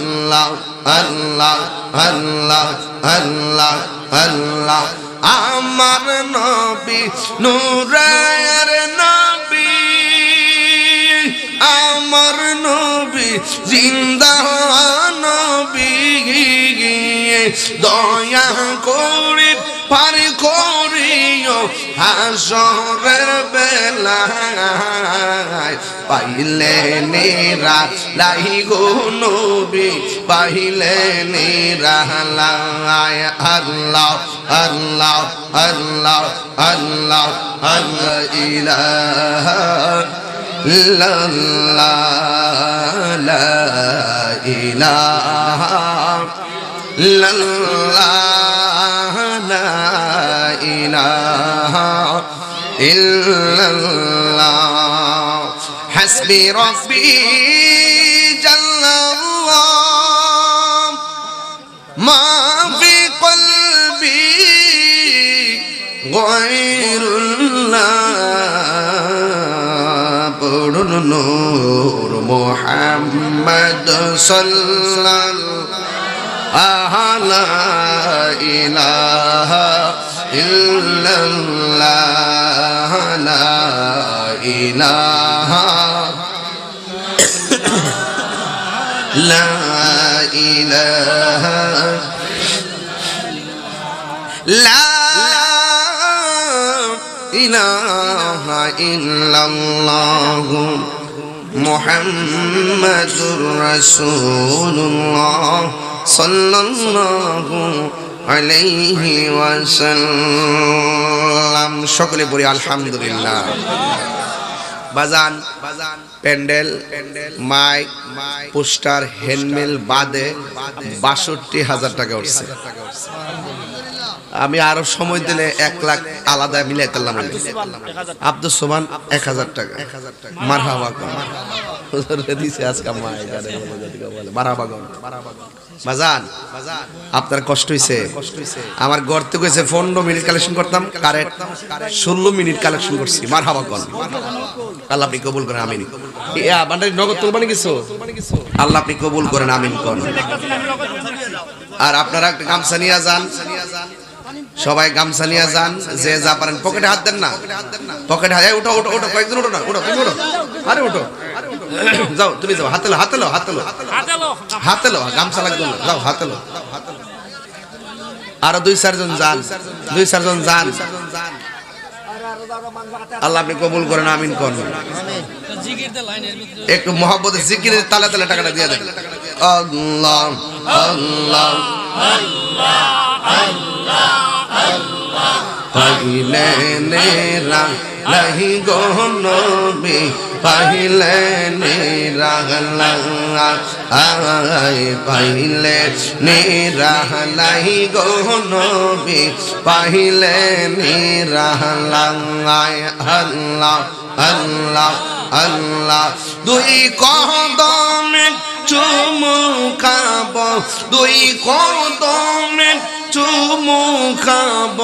আল্লাহ আল্লাহ আল্লাহ আল্লাহ আল্লাহ। আমার নবী, নূরের নবী। আমার নবী, জিন্দা নবী। দয়া করি পার হাসরের বেলায় পাইলে নেরা লাই গো নবী, পাইলে নেরা লাই আল্লাহ আল্লাহ আল্লাহ আল্লাহ আল্লাহ, ইলাহা ইল্লাল্লাহ ইলাহা ইল্লাল্লাহ হাসবি রব্বি নূর মোহাম্মদ সাল্লাল্লাহু লা ইলাহা ইল্লাল্লাহ লা ইলাহা লা ইলাহা লা ইলাহা ইল্লাল্লাহ মুহাম্মাদুর রাসূলুল্লাহ সাল্লাল্লাহু আলাইহি ওয়াসাল্লাম। সকলে পড়ি, আলহামদুলিল্লাহ। বাজান, প্যান্ডেল, মাইক, পোস্টার, হ্যান্ডমেল বাদে বাষট্টি হাজার টাকা উঠছে। আমি আরও সময় দিলে এক লাখ আলাদা মিলাই করলাম আব্দুল সোমান, এক হাজার টাকা। মার হাওয়া দিছে আজকে মারাবাগন আপনার কষ্ট হয়েছে আমার ঘর থেকে হয়েছে পনেরো মিনিট কালেকশন করতাম কারেন্ট ষোলো মিনিট কালেকশন করছি। মার হাওয়াগন আল্লাহ আপনি কবুল করেন, আমিন। নগদ তুলবানি কিছু আল্লাহ আপনি কবুল করেন, আমিন কর আর আপনারা গামছা নিয়ে যান। সবাই গামছা নিয়ে যান, যে যা পারেন। পকেটে হাত দেন না। পকেটে হাত উঠো উঠো উঠো, কয়েকজন উঠো না, উঠো, তুমি উঠো। আরে, উঠো। যাও তুমি যাও হাতে হাতে লো হাতে লো হাতে লো গামছা লাগবে না। যাও হাতে লো আরও দুই চারজন যান দুই চারজন যান। আল্লাহ আপনি কবুল করেন আমিন করেন। একটু মোহাম্মদ জিকিরের তালে তালে টাকাটা দিয়ে দেন। আল্লাহ আল্লাহ পাইলে নেরা লাহি গো নবী। পাইলে নেরা আয় পাইলে নেরা লাহি গো নবী পাইলে নেরা আয় আল্লাহ আল্লাহ আল্লাহ। দুই কদমে চুমু খাব, দুই কদমে চুমু খাব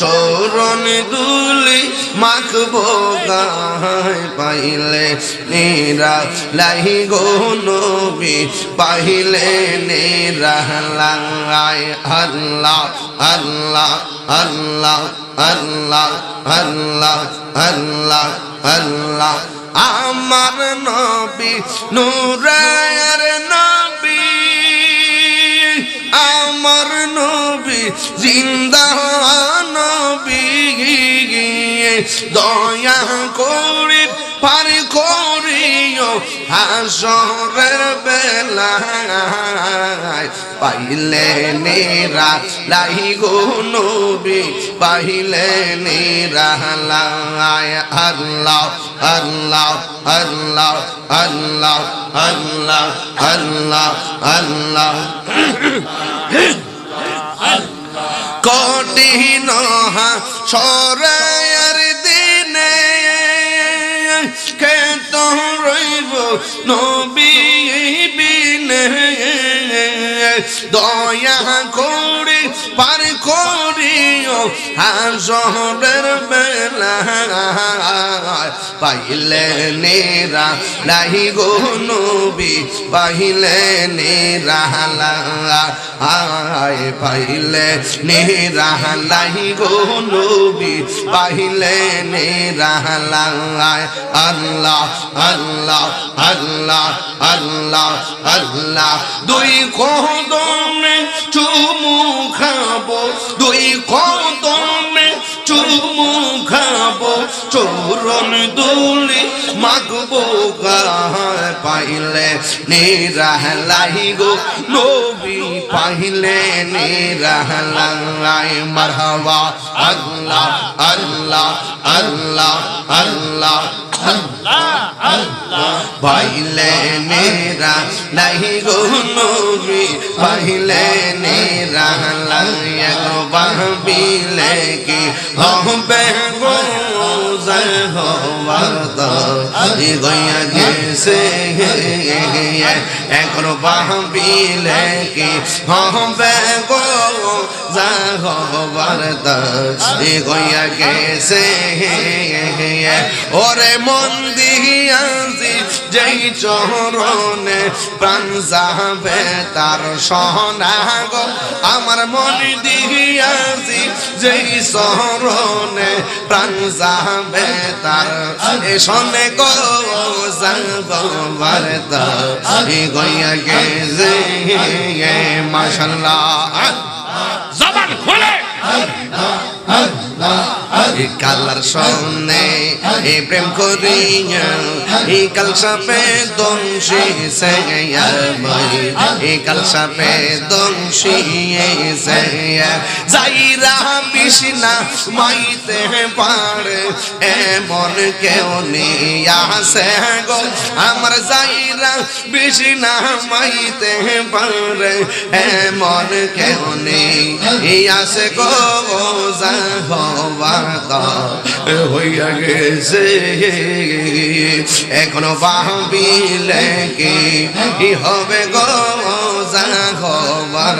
চরণ দুলি মাখবো গায় পাইলে নেরা লাহি গো নবী, পাইলে নেরা লাগায় আল্লাহ আল্লাহ আল্লাহ আল্লাহ আল্লাহ আল্লাহ আল্লাহ। আমার নবী নূরের নবী, আমার নবী, জিন্দা নবী দয়া করি পার করিও হাসরের বেলায়। পাইলে নেরা লাই গো নবী, পাইলে নেরা লাই আল্লাহ আল্লাহ আল্লাহ আল্লাহ আল্লাহ আল্লাহ আল্লাহ। কঠিন সরায়ার দিনে খেত রইব নবী বিনে। দয়া করে পার করিও হাসরের বেলা পাইলে নেরা লাহি গো নবী, পাইলে নেরা আয় পাইলে নেরা লাহি গো নবী, পাইলে নেরা আল্লাহ আল্লাহ আল্লাহ আল্লাহ আল্লাহ। দুই কদমে চুমু খাব। দুই কদমে চোরন দুলি মাগবো গায় পাইলে নিরাহলাই গো নবী পাইলে নিরাহলাই। মারহাবা, আল্লাহ আল্লাহ আল্লাহ আল্লাহ পাইলে নেরা নাই গো নবী পাইলে নেরা লাইয়া গো বাহবিলে কি হবে গো এখন বাহবিলে কি হবে গো জয় হওয়াত ই গয়া গেছে ওরে মন যেই চরণে প্রাণ যাবে তার সহনাগ আমার মন দিয়াছি যেই চরণে প্রাণ যাবে তার। এ শোনে গো যাবার গইয়া যে মাশাল্লাহ। জবান। কালার সনে এই প্রেম করিয়া কাল সাপে দংশি সেয়া এই কাল সাপে দংশি সেয়া যাইরা বিষ্ণা মাইতে পারে, এমন কেউ নিয়া সে গো। আমার যাইরা বিষ্ণা মাইতে পারে, এমন কেউ নেই। আসে গো যা হবার হইয়া গেছে। এখনও বাহবিলে কি হবে গো হবার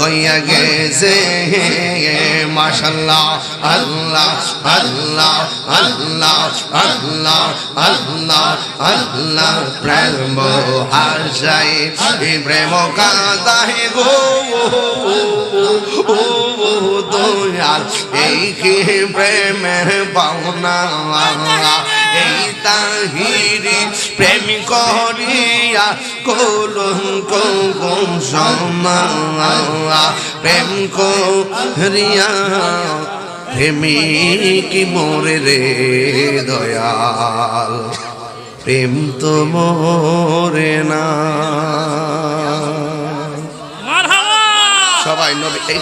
গইয়া গেছে। মাশাল্লাহ, আল্লাহ আল্লাহ আল্লাহ আল্লাহ আল্লাহ আল্লাহ। প্রেম হাসাই প্রেম কাদাই গো। এই কি প্রেমের পাওনা? এই তাহিরি প্রেম করিয়া কলঙ্ক সমা প্রেম করিয়া প্রেমী কি মোরে রে দয়াল। প্রেম তো মোরে না। সবাই নবী এই